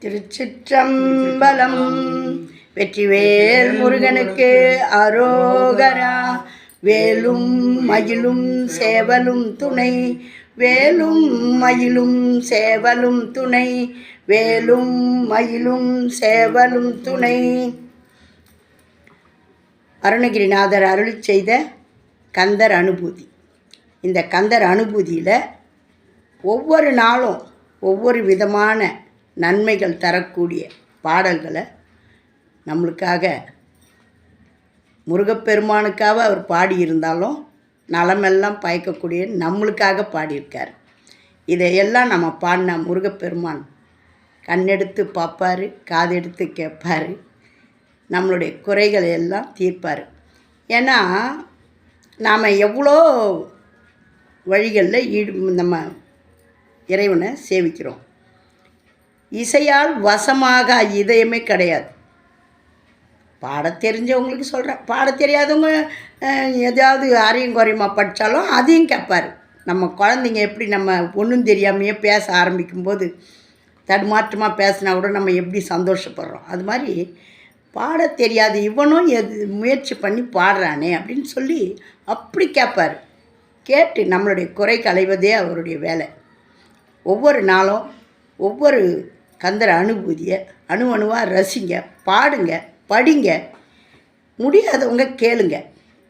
திருச்சிற்றம்பலம். வெற்றிவேல் முருகனுக்கு அரோகரா. வேலும் மயிலும் சேவலும் துணை. வேலும் மயிலும் சேவலும் துணை. வேலும் மயிலும் சேவலும் துணை. அருணகிரிநாதர் அருள் செய்த கந்தர் அனுபூதி. இந்த கந்தர் அனுபூதியில் ஒவ்வொரு நாளும் ஒவ்வொரு விதமான நன்மைகள் தரக்கூடிய பாடல்களை நம்மளுக்காக முருகப்பெருமானுக்காக அவர் பாடியிருந்தாலும் நலமெல்லாம் பயக்கக்கூடிய நம்மளுக்காக பாடியிருக்கார். இதையெல்லாம் நம்ம பாடின முருகப்பெருமான் கண்ணெடுத்து பார்ப்பார் காதெடுத்து கேட்பார் நம்மளுடைய குறைகளை எல்லாம் தீர்ப்பார். ஏன்னா நாம் எவ்வளோ வழிகளில் ஈடு நம்ம இறைவனை சேவிக்கிறோம். இசையால் வசமாக இதயமே கிடையாது. பாட தெரிஞ்சவங்களுக்கு சொல்கிறேன் பாட தெரியாதவங்க எதாவது அரியும் குறையுமா படித்தாலும் அதையும் கேட்பார் நம்ம குழந்தைங்க எப்படி நம்ம ஒன்றும் தெரியாமையே பேச ஆரம்பிக்கும்போது தடுமாற்றமாக பேசினா கூட நம்ம எப்படி சந்தோஷப்படுறோம்? அது மாதிரி பாட தெரியாது இவனும் எது முயற்சி பண்ணி பாடுறானே அப்படின்னு சொல்லி அப்படி கேட்பார் கேட்டு நம்மளுடைய குறை களைவதே அவருடைய வேலை. ஒவ்வொரு நாளும் ஒவ்வொரு கந்தர அனுபூதியை அணு அணுவாக ரசிங்க பாடுங்க படிங்க. முடியாதவங்க கேளுங்க.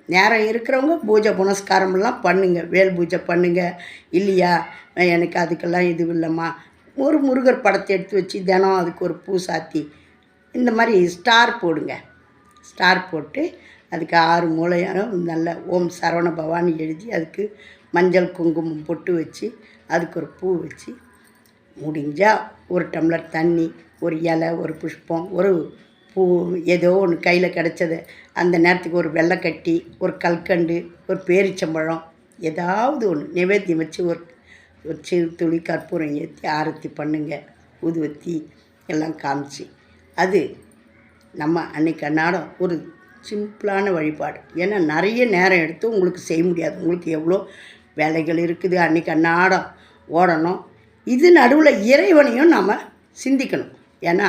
நேரம் இருக்கிறவங்க பூஜை புனஸ்காரம்லாம் பண்ணுங்க. வேல் பூஜை பண்ணுங்க. இல்லையா? எனக்கு அதுக்கெல்லாம் இது இல்லைம்மா. ஒரு முருகர் படத்தை எடுத்து வச்சு தினம் அதுக்கு ஒரு பூ சாத்தி இந்த மாதிரி ஸ்டார் போடுங்க. ஸ்டார் போட்டு அதுக்கு ஆறு மூலையான நல்ல ஓம் சரவண பவானி எழுதி அதுக்கு மஞ்சள் குங்குமம் பொட்டு வச்சு அதுக்கு ஒரு பூ வச்சு முடிஞ்சால் ஒரு டம்ளர் தண்ணி ஒரு இலை ஒரு புஷ்பம் ஒரு பூ ஏதோ ஒன்று கையில் கிடச்சது அந்த நேரத்துக்கு ஒரு வெள்ளைக்கட்டி ஒரு கல்கண்டு ஒரு பேரிச்சம்பழம் ஏதாவது ஒன்று நிவேத்தியம் வச்சு ஒரு ஒரு சிறு துளி கற்பூரம் ஏற்றி ஆரத்தி பண்ணுங்க. ஊதுவத்தி எல்லாம் காமிச்சு. அது நம்ம அன்னைக்கு அன்னாடம் ஒரு சிம்பிளான வழிபாடு. ஏன்னா நிறைய நேரம் எடுத்து உங்களுக்கு செய்ய முடியாது. உங்களுக்கு எவ்வளோ வேலைகள் இருக்குது. அன்னைக்கு அன்னாடம் ஓடணும். இது நடுவில் இறைவனையும் நம்ம சிந்திக்கணும். ஏன்னா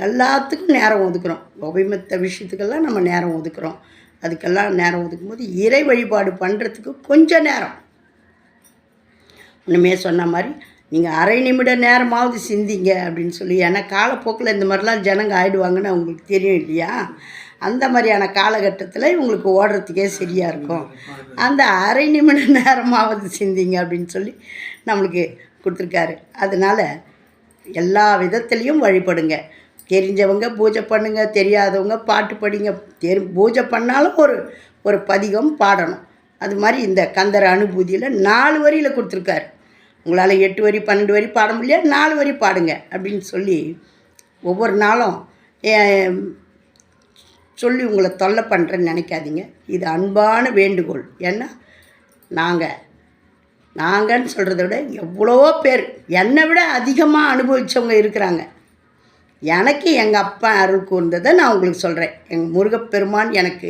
எல்லாத்துக்கும் நேரம் ஒதுக்குறோம். உபயமத்த விஷயத்துக்கெல்லாம் நம்ம நேரம் ஒதுக்குறோம். அதுக்கெல்லாம் நேரம் ஒதுக்கும்போது இறை வழிபாடு பண்ணுறதுக்கு கொஞ்சம் நேரம். ஒன்றுமே சொன்ன மாதிரி நீங்கள் அரை நிமிட நேரமாவது சிந்திங்க அப்படின்னு சொல்லி ஏன்னா காலப்போக்கில் இந்த மாதிரிலாம் ஜனங்க ஆகிடுவாங்கன்னு அவங்களுக்கு தெரியும் இல்லையா? அந்த மாதிரியான காலகட்டத்தில் இவங்களுக்கு ஓடுறதுக்கே சரியாக இருக்கும். அந்த அரை நிமிட நேரமாவது சிந்திங்க அப்படின்னு சொல்லி நம்மளுக்கு கொடுத்துருக்காரு. அதனால் எல்லா விதத்துலேயும் வழிபடுங்க. தெரிஞ்சவங்க பூஜை பண்ணுங்க தெரியாதவங்க பாட்டு படிங்க. தெரி பூஜை பண்ணாலும் ஒரு ஒரு பதிகம் பாடணும். அது மாதிரி இந்த கந்தர் அனுபூதியில் நாலு வரியில் கொடுத்துருக்காரு. உங்களால் எட்டு வரி பன்னெண்டு வரி பாட முடியாது நாலு வரி பாடுங்க அப்படின்னு சொல்லி ஒவ்வொரு நாளும் சொல்லி உங்களை தொல்லை பண்ணுறேன்னு நினைக்காதீங்க. இது அன்பான வேண்டுகோள். ஏன்னா நாங்கள் நாங்கன்னு சொல்கிறத விட எவ்வளவோ பேர் என்னை விட அதிகமாக அனுபவித்தவங்க இருக்கிறாங்க. எனக்கு எங்கள் அப்பா அருள் கூர்ந்ததை நான் உங்களுக்கு சொல்கிறேன் எங்கள் முருகப்பெருமான் எனக்கு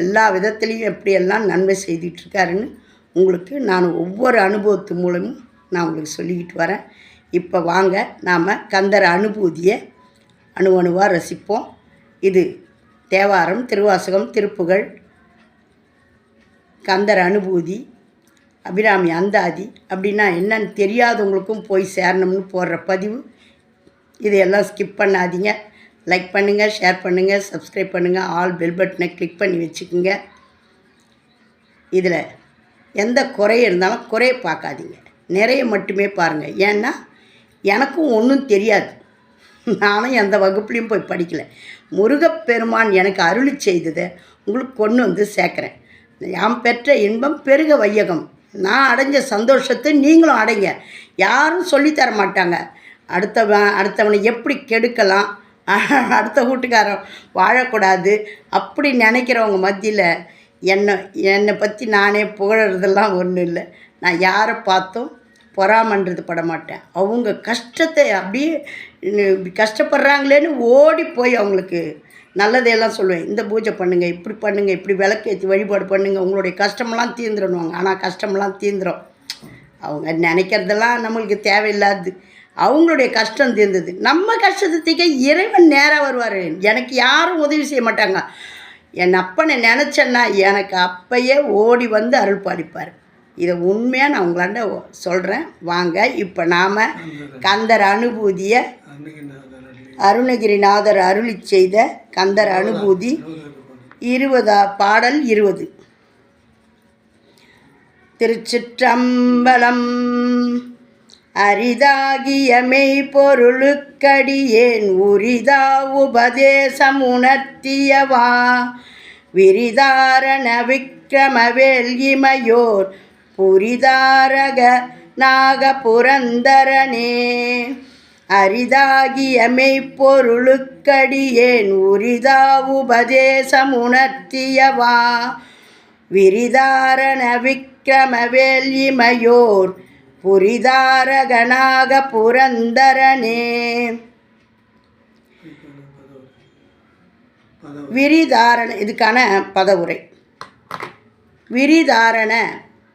எல்லா விதத்துலேயும் எப்படியெல்லாம் நன்மை செய்துட்ருக்காருன்னு உங்களுக்கு நான் ஒவ்வொரு அனுபவத்து மூலமும் நான் உங்களுக்கு சொல்லிக்கிட்டு வரேன். இப்போ வாங்க நாம் கந்தர் அனுபூதியை அணு அணுவாக ரசிப்போம். இது தேவாரம் திருவாசகம் திருப்புகழ் கந்தர் அனுபூதி அபிராமி அந்தாதி அப்படின்னா என்னன்னு தெரியாதவங்களுக்கும் போய் சேரணும்னு போடுற பதிவு. இதையெல்லாம் ஸ்கிப் பண்ணாதீங்க. லைக் பண்ணுங்கள் ஷேர் பண்ணுங்கள் சப்ஸ்கிரைப் பண்ணுங்கள் ஆல் பெல் பட்டனை கிளிக் பண்ணி வச்சுக்கோங்க. இதில் எந்த குறை இருந்தாலும் குறைய பார்க்காதீங்க. நிறைய மட்டுமே பாருங்கள் ஏன்னா எனக்கும் ஒன்றும் தெரியாது. நானும் எந்த வகுப்புலையும் போய் படிக்கலை. முருகப்பெருமான் எனக்கு அருளி செய்ததை உங்களுக்கு கொண்டு வந்து சேர்க்குறேன். யாம் பெற்ற இன்பம் பெருக வையகம். நான் அடைஞ்ச சந்தோஷத்தை நீங்களும் அடைங்க. யாரும் சொல்லித்தர மாட்டாங்க. அடுத்தவன் அடுத்தவனை எப்படி கெடுக்கலாம்? அடுத்த வீட்டுக்காரன் வாழக்கூடாது. அப்படி நினைக்கிறவங்க மத்தியில் என்னை என்னை பற்றி நானே புகழறதெல்லாம் ஒன்றும் இல்லை. நான் யாரை பார்த்தும் பொறாமன்றது பட மாட்டேன். அவங்க கஷ்டத்தை அப்படியே கஷ்டப்படுறாங்களேன்னு ஓடி போய் அவங்களுக்கு நல்லதையெல்லாம் சொல்லுவேன். இந்த பூஜை பண்ணுங்கள் இப்படி பண்ணுங்கள் இப்படி விளக்கேற்றி வழிபாடு பண்ணுங்கள் உங்களுடைய கஷ்டமெல்லாம் தீர்ந்துடணுவாங்க ஆனால் கஷ்டமெல்லாம் தீந்துடும் அவங்க நினைக்கிறதெல்லாம் நம்மளுக்கு தேவையில்லாது. அவங்களுடைய கஷ்டம் தீர்ந்தது. நம்ம கஷ்டத்தை தீர்க்க இறைவன் நேராக வருவார். எனக்கு யாரும் உதவி செய்ய மாட்டாங்க. என் அப்பனை நினச்சேன்னா எனக்கு அப்பயே ஓடி வந்து அருள் பாலிப்பார். இதை உண்மையாக நான் உங்களாண்ட சொல்கிறேன் வாங்க இப்போ நாம் கந்தர் அனுபூதியை அருணகிரிநாதர் அருளி செய்த கந்தர் அனுபூதி இருபதா பாடல் இருபது. திருச்சிற்றம்பலம் அரிதாகிய மெய்பொருளுக்கடியேன் உரிதா உபதேசம் உணர்த்தியவா? விரிதாரண விக்ரமவேல் இமையோர் புரிதாரக நாகபுரந்தரனே. அரிதாகிய மெய்ப்பொருளுக்கடியேன் உரிதா உபதேசம் உணர்த்தியவா விரிதாரண விக்கிரமவேல் இமையோர் புரிதாரகனாக புரந்தரனே. விரிதாரண இதுக்கான பதவுரை. விரிதாரண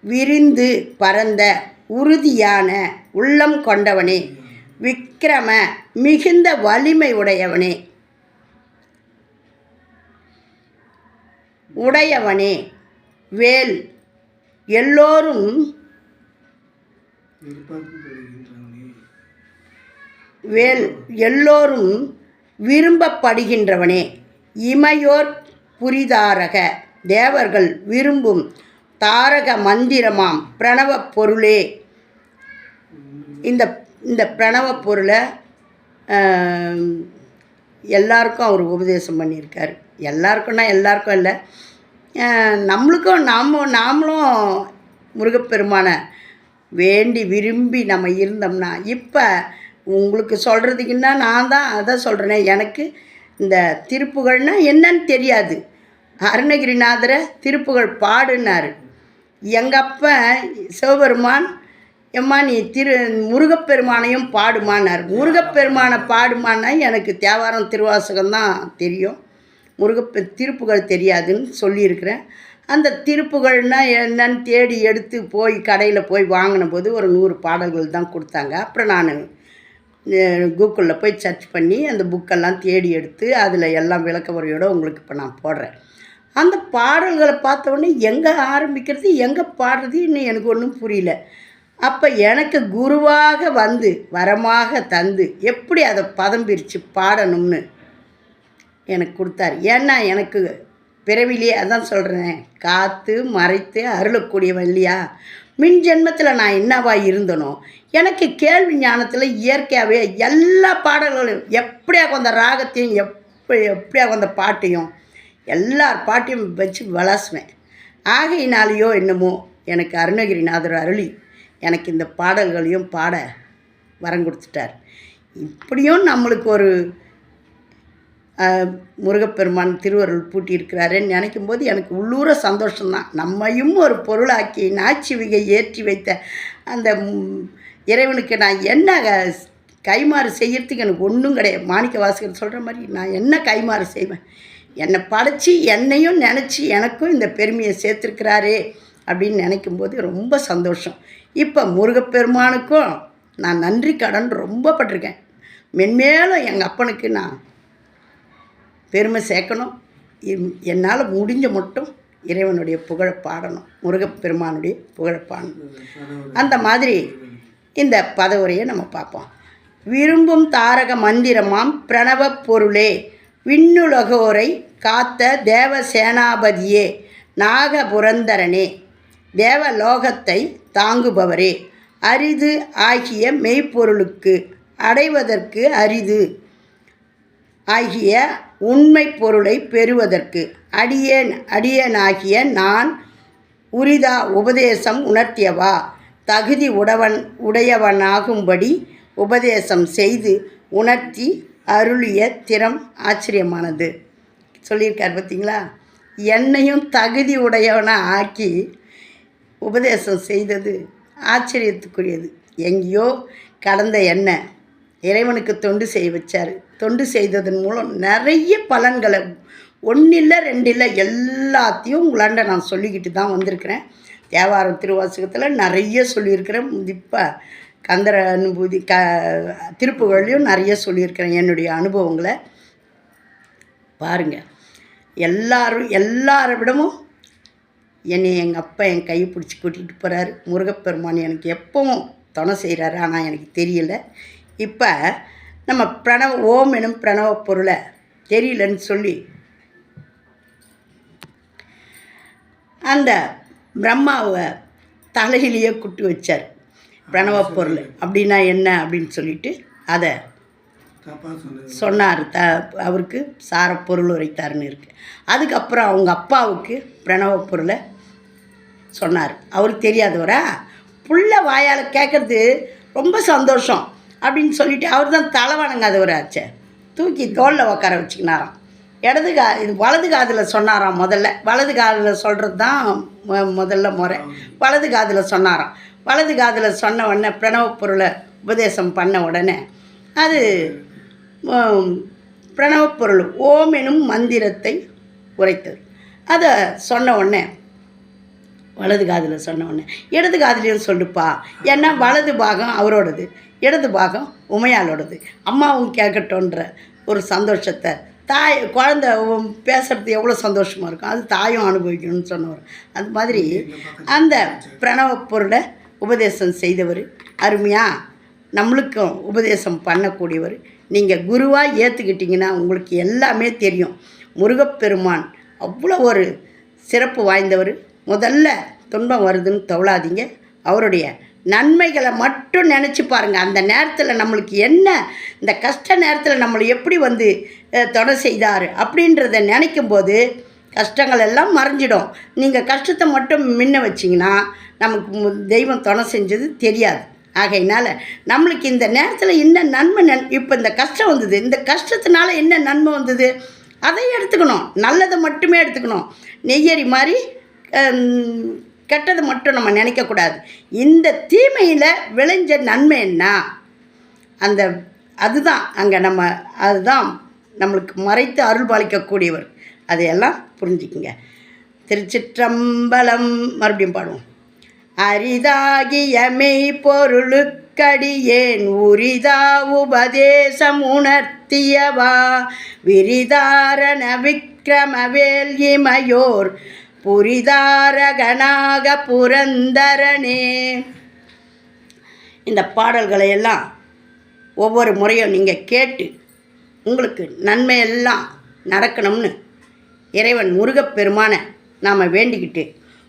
விரிந்து பரந்த உறுதியான உள்ளம் கொண்டவனே. விக்கிரம மிகுந்த வலிமை உடையவனே. உடையவனே வேல் எல்லோரும் வேல் எல்லோரும் விரும்பப்படுகின்றவனே. இமையோர் புரிதாரக தேவர்கள் விரும்பும் தாரக மந்திரமாம் பிரணவப் பொருளே. இந்த இந்த பிரணவப் பொருளை எல்லாருக்கும் அவர் உபதேசம் பண்ணியிருக்கார். எல்லாருக்கும்னா எல்லாருக்கும் இல்லை. நம்மளுக்கும் நாம் நாமளும் முருகப்பெருமானை வேண்டி விரும்பி நம்ம இருந்தோம்னா இப்போ உங்களுக்கு சொல்கிறதுக்குன்னா நான் தான் அதை சொல்கிறேனே எனக்கு இந்த திருப்புகழ்னால் என்னன்னு தெரியாது. அருணகிரிநாதரை திருப்புகழ் பாடுனார். எங்கள் அப்பா சிவபெருமான் எம்மா நீ திரு முருகப்பெருமானையும் பாடுமானார். முருகப்பெருமானை பாடுமானா எனக்கு தேவாரம் திருவாசகம் தான் தெரியும். முருகப்பெ திருப்புகள் தெரியாதுன்னு சொல்லியிருக்கிறேன். அந்த திருப்புகள்னால் என்னன்னு தேடி எடுத்து போய் கடையில் போய் வாங்கின போது ஒரு நூறு பாடல்கள் தான் கொடுத்தாங்க. அப்புறம் நான் கூகுளில் போய் சர்ச் பண்ணி அந்த புக்கெல்லாம் தேடி எடுத்து அதில் எல்லாம் விளக்க உரையோடு உங்களுக்கு இப்போ நான் போடுறேன். அந்த பாடல்களை பார்த்த உடனே எங்கே ஆரம்பிக்கிறது எங்கே பாடுறது இன்னும் எனக்கு ஒன்றும் புரியல. அப்போ எனக்கு குருவாக வந்து வரமாக தந்து எப்படி அதை பதம் பிரித்து பாடணும்னு எனக்கு கொடுத்தாரு. ஏன்னா எனக்கு பிறவிலேயே அதான் சொல்கிறேன் காத்து மறைத்து அருளக்கூடியவன் இல்லையா மின் ஜென்மத்தில் நான் என்னவா இருந்தனோ எனக்கு கேள்வி ஞானத்தில் இயற்கையாகவே எல்லா பாடல்களும் எப்படியாக அந்த ராகத்தையும் எப்படி எப்படியாக அந்த பாட்டையும் எல்லார் பாட்டையும் வச்சு விளாசுவேன். ஆகையினாலேயோ என்னமோ எனக்கு அருணகிரிநாதர் அருளி எனக்கு இந்த பாடல்களையும் பாட வரம் கொடுத்துட்டார். இப்படியும் நம்மளுக்கு ஒரு முருகப்பெருமான் திருவருள் பூட்டியிருக்கிறாருன்னு நினைக்கும் போது எனக்கு உள்ளூர சந்தோஷம்தான். நம்மையும் ஒரு பொருளாக்கி நாச்சிவிகை ஏற்றி வைத்த அந்த இறைவனுக்கு நான் என்ன கைமாறு செய்யறதுக்கு எனக்கு ஒன்றும் கிடையாது. மாணிக்க வாசகர் சொல்கிற மாதிரி நான் என்ன கைமாறு செய்வேன்? என்னை படைச்சி என்னையும் நினச்சி எனக்கும் இந்த பெருமையை சேர்த்துருக்கிறாரே. அப்படின்னு நினைக்கும் போது ரொம்ப சந்தோஷம். இப்போ முருகப்பெருமானுக்கும் நான் நன்றி கடன் ரொம்ப பட்டிருக்கேன். மென்மேலும் எங்கள் அப்பனுக்கு நான் பெருமை சேர்க்கணும். என்னால் முடிஞ்ச மட்டும் இறைவனுடைய புகழை பாடணும். முருகப்பெருமானுடைய புகழை பாடணும். அந்த மாதிரி இந்த பதவுரையை நம்ம பார்ப்போம். விரும்பும் தாரக மந்திரமாம் பிரணவப் பொருளே விண்ணுலகோரை காத்த தேவ சேனாபதியே நாகபுரந்தரனே தேவலோகத்தை தாங்குபவரே. அரிது ஆகிய மெய்ப்பொருளுக்கு அடைவதற்கு அரிது ஆகிய உண்மை பொருளை பெறுவதற்கு. அடியேன் அடியேனாகிய நான் உரிதா உபதேசம் உணர்த்தியவா? தகுதி உடவன் உடையவனாகும்படி உபதேசம் செய்து உணர்த்தி அருளிய திறம் ஆச்சரியமானது. சொல்லியிருக்கார் பார்த்தீங்களா என்னையும் தகுதி உடையவனாக ஆக்கி உபதேசம் செய்தது ஆச்சரியத்துக்குரியது. எங்கேயோ கடந்த என்ன இறைவனுக்கு தொண்டு செய்ய வச்சார். தொண்டு செய்ததன் மூலம் நிறைய பலன்களை ஒன்றில் ரெண்டில் எல்லாத்தையும் உங்களாண்ட நான் சொல்லிக்கிட்டு தான் வந்திருக்கிறேன். தேவாரம் திருவாசகத்தில் நிறைய சொல்லியிருக்கிறேன். இப்போ கந்தர அனுபூதி க திருப்புகளையும் நிறைய சொல்லியிருக்கிறேன் என்னுடைய அனுபவங்களை. பாருங்கள் எல்லாரும் எல்லாரை விடமும் என்னை எங்கள் அப்பா என் கையை பிடிச்சி கூட்டிகிட்டு போகிறாரு முருகப்பெருமான் எனக்கு எப்பவும் துணை செய்கிறாரு ஆனால் எனக்கு தெரியல. இப்போ நம்ம பிரணவ ஓம் எனும் பிரணவ பொருளை தெரியலன்னு சொல்லி அந்த பிரம்மாவை தலையிலேயே குட்டி வச்சார். பிரணவ பொருள் அப்படின்னா என்ன அப்படின்னு சொல்லிட்டு அதை சொன்னார். த அவருக்கு சார பொருள் உரைத்தார்னு இருக்கு. அதுக்கப்புறம் அவங்க அப்பாவுக்கு பிரணவ பொருளை சொன்னார். அவருக்கு தெரியாதவரா? புள்ள வாயால் கேட்குறது ரொம்ப சந்தோஷம் அப்படின்னு சொல்லிட்டு அவர் தான் தலை வணங்காதவராச்சே தூக்கி தோளில் உட்கார வச்சுக்கினாராம். இடது கா இது வலது காதில் சொன்னாராம் முதல்ல. வலது காதில் சொல்கிறது தான் மொ- முதல்ல முறை. வலது காதில் சொன்னாராம். வலது காதில் சொன்ன உடனே பிரணவ பொருளை உபதேசம் பண்ண உடனே அது பிரணவ பிரணவப் பொருள் ஓம் எனும் மந்திரத்தை உரைத்தது. அதை சொன்ன உடனே வலது காதில் சொன்ன இடது காதிலையும் சொல்லுப்பா. ஏன்னா வலது பாகம் அவரோடது இடது பாகம் உமையாலோடது அம்மாவும் கேட்கட்டோன்ற ஒரு சந்தோஷத்தை தாய் குழந்த பேசுகிறது எவ்வளோ சந்தோஷமாக இருக்கும். அது தாயும் அனுபவிக்கணும்னு சொன்னவர். அது மாதிரி அந்த பிரணவ பொருளை உபதேசம் செய்தவர். அருமையாக நம்மளுக்கும் உபதேசம் பண்ணக்கூடியவர். நீங்கள் குருவாக ஏற்றுக்கிட்டிங்கன்னா உங்களுக்கு எல்லாமே தெரியும். முருகப்பெருமான் அவ்வளோ ஒரு சிறப்பு வாய்ந்தவர். முதல்ல துன்பம் வருதுன்னு தவளாதீங்க அவருடைய நன்மைகளை மட்டும் நினச்சி பாருங்கள் அந்த நேரத்தில் நம்மளுக்கு என்ன இந்த கஷ்ட நேரத்தில் நம்மளை எப்படி வந்து அஹ், தொடர் செய்தார் அப்படின்றத நினைக்கும் போது கஷ்டங்கள் எல்லாம் மறைஞ்சிடும். நீங்கள் கஷ்டத்தை மட்டும் முன்ன வச்சிங்கன்னா நமக்கு தெய்வம் துணை செஞ்சது தெரியாது. ஆகையினால நம்மளுக்கு இந்த நேரத்தில் என்ன நன்மை நன் இப்போ இந்த கஷ்டம் வந்தது இந்த கஷ்டத்தினால என்ன நன்மை வந்தது அதை எடுத்துக்கணும். நல்லதை மட்டுமே எடுத்துக்கணும். நெய்யரி மாதிரி கெட்டது மட்டும் நம்ம நினைக்கக்கூடாது. இந்த தீமையில் விளைஞ்ச நன்மை என்ன? அந்த அதுதான் அங்கே நம்ம அதுதான் நம்மளுக்கு மறைத்து அருள் பாலிக்கக்கூடியவர். அதையெல்லாம் புரிஞ்சுக்குங்க. திருச்சிற்றம்பலம் மறுபடியும் பாடுவோம். அரிதாகிய மெய்ப்பொருளுக்கடியேன் உரிதா உபதேசம் உணர்த்தியவா? விரிதாரண விக்ரமவேல் இமையோர் புரிதாரகனாக புரந்தரனே. இந்த பாடல்களை எல்லாம் ஒவ்வொரு முறையும் நீங்கள் கேட்டு உங்களுக்கு நன்மையெல்லாம் நடக்கணும்னு இறைவன் முருகப்பெருமானை நாம் வேண்டிக்கிட்டு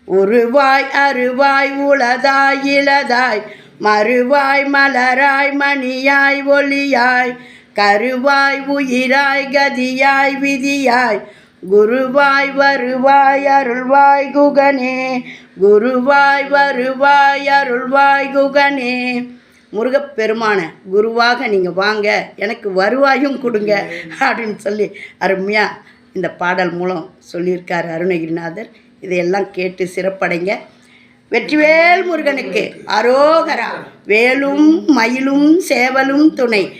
உருவாய் அருவாய் உளதாய் இளதாய் மறுவாய் மலராய் மணியாய் ஒளியாய் கருவாய் உயிராய் கதியாய் விதியாய் குருவாய் வருவாய் அருள்வாய் குகனே. குருவாய் வருவாய் அருள்வாய் குகனே. முருகப்பெருமான குருவாக நீங்கள் வாங்க. எனக்கு வருவாயும் கொடுங்க அப்படின்னு சொல்லி அருமையாக இந்த பாடல் மூலம் சொல்லியிருக்கார் அருணகிரிநாதர். இதையெல்லாம் கேட்டு சிறப்படைங்க. வெற்றிவேல் முருகனுக்கு அரோகரா. வேலும் மயிலும் சேவலும் துணை.